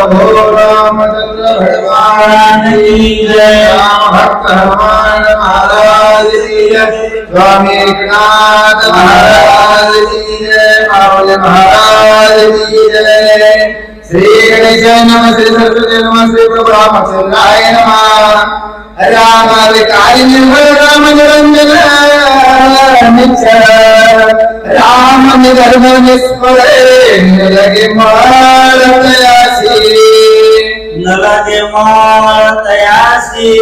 प्रभो रामचंद्र भगवान की जय राम भक्त हनुमान महाराज की जय स्वामी एकनाथ महाराज की जय माऊली महाराज की जय श्री नम श्री सरस्वती नम श्री प्रभु रामचंद्राय नमः राम निरंजन राम तयासी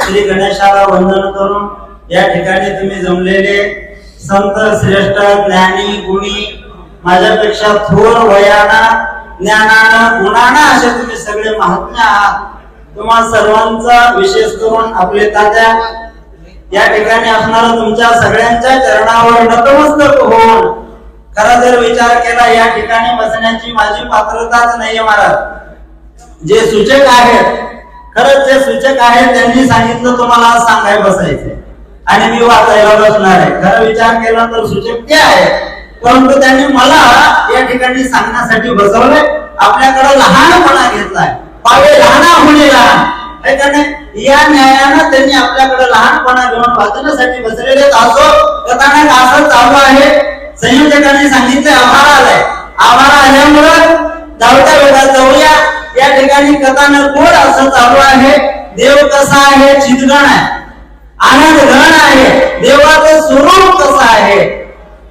श्री गणेशाला वंदन करून या ठिकाणी तुम्ही जमलेले संत श्रेष्ठ ज्ञानी गुणी माझ्यापेक्षा थोर वयाना ज्ञानानं गुणाना असे तुम्ही सगळे महात्मे आहात. तुम्हा सर्वांचा विशेष करून आपले तात्या या ठिकाणी असणारा तुमच्या सगळ्यांच्या चरणावर नतमस्तक होऊन खरा जर विचार केला या ठिकाणी बसण्याची माझी पात्रताच नाहीये महाराज. जे सूचक आहेत खरंच जे सूचक आहेत त्यांनी सांगितलं तुम्हाला सांगाय बसायचे आणि मी वाचायला बसणार आहे. खरं विचार केला तर सूचक ते आहे परंतु त्यांनी मला या ठिकाणी सांगण्यासाठी बसवलंय. आपल्याकडे लहानपणा घेतलाय. पावे लहाना होणे लहान आहे या न्यायानं त्यांनी आपल्याकडे लहानपणा घेऊन वाचण्यासाठी बसलेले असो कथानक असं चालू आहे. संयोजकांनी सांगितलं आभार आलाय. आभार आल्यामुळं धावत्या वेळात जाऊया. या ठिकाणी कथानक गोड असं चालू आहे. देव कसा आहे? चितगण आहे. आनंद गण आहे. देवाचं स्वरूप कसं आहे?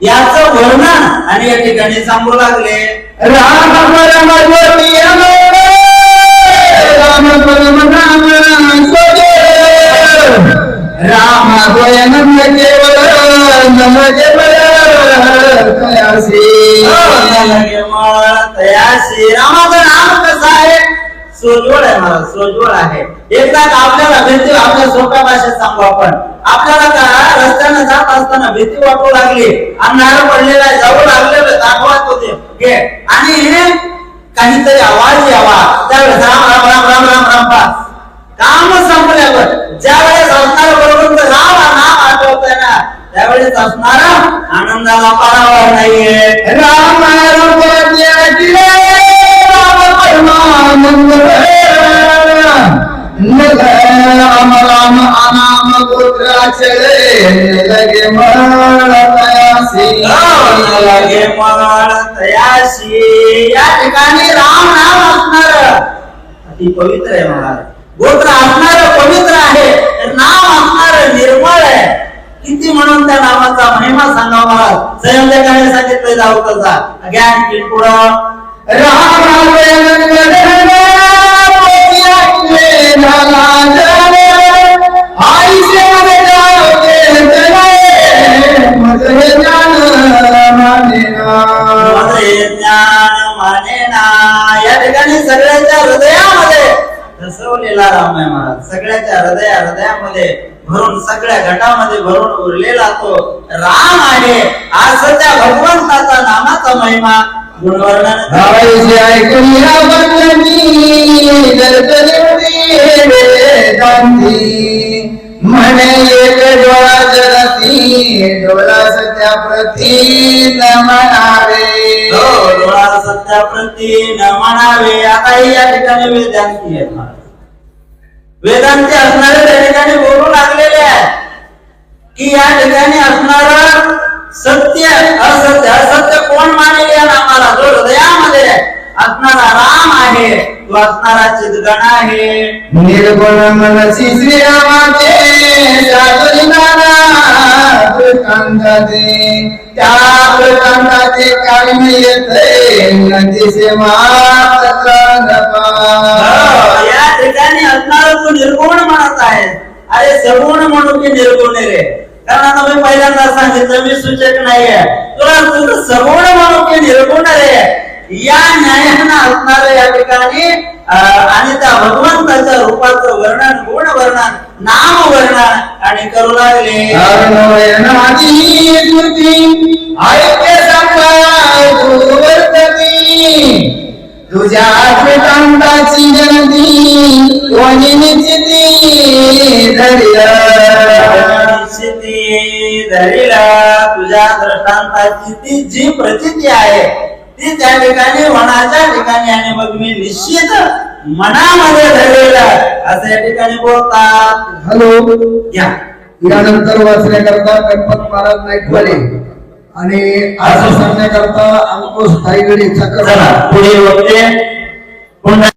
याचं वर्णन आणि या ठिकाणी सांगू लागले. राम परम राम परम राम राम गोयनंद केवळ नम तयासी रामाचं नाम कसं आहे सोजवळ आहे मला सोजवळ आहे एकदा आपल्याला भीती आपल्या सोप्या भाषेत सांगू आपण आपल्याला का रस्त्याने जात असताना भीती वाटू लागली अंधार पडलेला आहे, जाऊ लागलेलं दाखवत होते घे आणि काहीतरी आवाज यावा त्यावेळेस राम राम राम राम राम राम पास काम संपल्यावर ज्या वेळेस असणार बरोबर राम त्यावेळेस असणारा आनंदाला पारावर नाहीये. राम परमानंद राम राम अनाम गोत्राचले लगे मळ तयासी लगे मळ तयाशी या ठिकाणी राम नाम असणार. अति पवित्र आहे महाराज. गोत्र असणार पवित्र आहे. नाम असणार निर्मळ आहे. किती म्हणून त्या नावाचा महिमा सांगा महाराज संयोजकाने सांगितलं जाऊ कसा ज्ञान की पुढं राम जान माने ना या ठिकाणी सगळ्याच्या हृदयामध्ये रसवलेला राम आहे महाराज सगळ्याच्या हृदया हृदयामध्ये भरून सगळ्या घटामध्ये भरून उरलेला तो राम आहे. आज त्या भगवंताचा नामाचा महिमा गुणवर्णन म्हणे एक डोळा जलती डोळा सत्या प्रती न म्हणावे. हो, न म्हणावे. आताही या ठिकाणी वेदांती महाराज वेदांती असणारे त्या ठिकाणी बोलू लागलेले आहेत. की या ठिकाणी असणार सत्य असत्य असत्य कोण मानेल या नामाला जो हृदयामध्ये असणारा राम आहे. तो असणारा चितगण आहे. निर्गुण मनसी श्रीरामाचे साधुरी त्या प्रकांताचे कारण येते नदीचे मात ठिकाणी असणारा तू निर्गुण म्हणत आहे अरे सगुण म्हणून की निर्गुण रे. कारण आता मी पहिल्यांदा सांगितलं मी सूचक नाहीये. तुला तुझं सगुण म्हणून की निर्गुण रे. या न्यायानं असणार या ठिकाणी आणि त्या भगवंताच्या रूपाचं वर्णन गुण वर्णन नाम वर्णन आणि करू लागले. अर्णवयनाची स्तुती तुझ्या आत्मकांताची ती धैर्य निश्चिती धरीला. तुझ्या दृष्टांताची ती जी प्रचिती आहे ती त्या ठिकाणी ठिकाणी. आणि मग मी निश्चित मनामध्ये धरलेलं असं या ठिकाणी बोलतात. हॅलो. या. यानंतर वाचण्याकरता गणपत महाराज नाईकवाले आणि असं सांगण्याकरता अंकुश ताईगडे चक्र पुढे वक्ते. पुन्हा